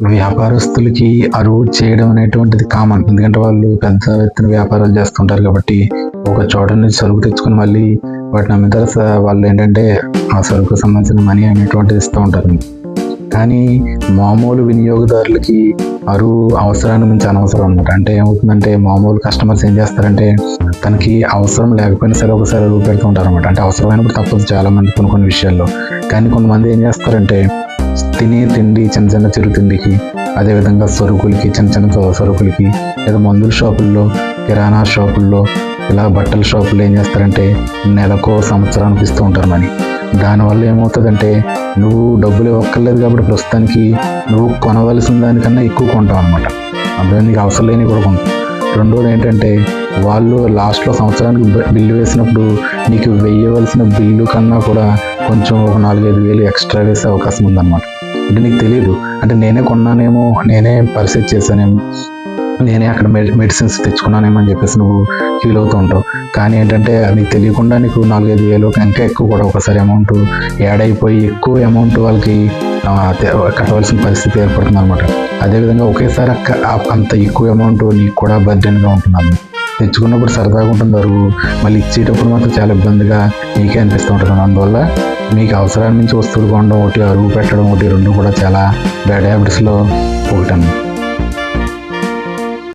వ్యాపారస్తులకి అరువు చేయడం అనేటువంటిది కామన్ ఎందుకంటే వాళ్ళు పెద్ద ఎత్తున వ్యాపారాలు చేస్తుంటారు కాబట్టి ఒక చోట నుంచి సరుకు తెచ్చుకొని మళ్ళీ వాటిని అమ్మిన తర్వాత వాళ్ళు ఏంటంటే ఆ సరుకు సంబంధించిన మనీ అనేటువంటిది ఇస్తూ ఉంటారు. కానీ మామూలు వినియోగదారులకి అరువు అవసరాన్ని మించి అనవసరం అనమాట అంటే ఏమవుతుందంటే మామూలు కస్టమర్స్ ఏం చేస్తారంటే తనకి అవసరం లేకపోయినా సరే ఒకసారి అరువు పెడుతుంటారు అనమాట అంటే అవసరమైనప్పుడు తప్పదు చాలా మంది కొన్ని కొన్ని విషయాల్లో. కానీ కొంతమంది ఏం చేస్తారంటే తినే తిండి చిన్న చిన్న చిరు తిండికి అదేవిధంగా సరుకులకి చిన్న చిన్న సరుకులకి లేదా మందుల షాపుల్లో కిరాణా షాపుల్లో ఇలా బట్టల షాపుల్లో ఏం చేస్తారంటే నెలకో సంవత్సరానికి ఇస్తూ ఉంటారు మనీ దానివల్ల ఏమవుతుందంటే నువ్వు డబ్బులు ఇవ్వక్కర్లేదు కాబట్టి ప్రస్తుతానికి నువ్వు కొనవలసిన దానికన్నా ఎక్కువ కొంటావు అనమాట అందులో నీకు అవసరం లేని కూడా కొంటావు. రెండోది ఏంటంటే వాళ్ళు లాస్ట్లో సంవత్సరానికి బిల్లు వేసినప్పుడు నీకు వేయవలసిన బిల్లు కన్నా కూడా కొంచెం ఒక నాలుగైదు వేలు ఎక్స్ట్రా వేసే అవకాశం ఉందన్నమాట. అంటే నీకు తెలియదు అంటే నేనే కొన్నానేమో నేనే పర్చేజ్ చేశానేమో. నేనే అక్కడ మెడి మెడిసిన్స్ తెచ్చుకున్నానేమో అని చెప్పేసి నువ్వు ఫీల్ అవుతూ ఉంటావు. కానీ ఏంటంటే అది తెలియకుండా నీకు నాలుగైదు వేలు ఇంకా ఎక్కువ కూడా ఒకసారి అమౌంట్ యాడ్ అయిపోయి ఎక్కువ అమౌంట్ వాళ్ళకి కట్టవలసిన పరిస్థితి ఏర్పడుతుంది అనమాట అదేవిధంగా ఒకేసారి అక్క- అంత ఎక్కువ అమౌంట్ నీకు కూడా బర్డెన్గా ఉంటుంది? తెచ్చుకున్నప్పుడు సరదాగా ఉంటుంది అరువు మళ్ళీ ఇచ్చేటప్పుడు మాత్రం చాలా ఇబ్బందిగా నీకే అనిపిస్తూ ఉంటుంది. అందువల్ల మీకు అవసరాన్ని మించి వస్తువులు కొనడం ఒకటి అరువు పెట్టడం ఒకటి రెండు కూడా చాలా బ్యాడ్ హ్యాబిట్స్లో ఒకటి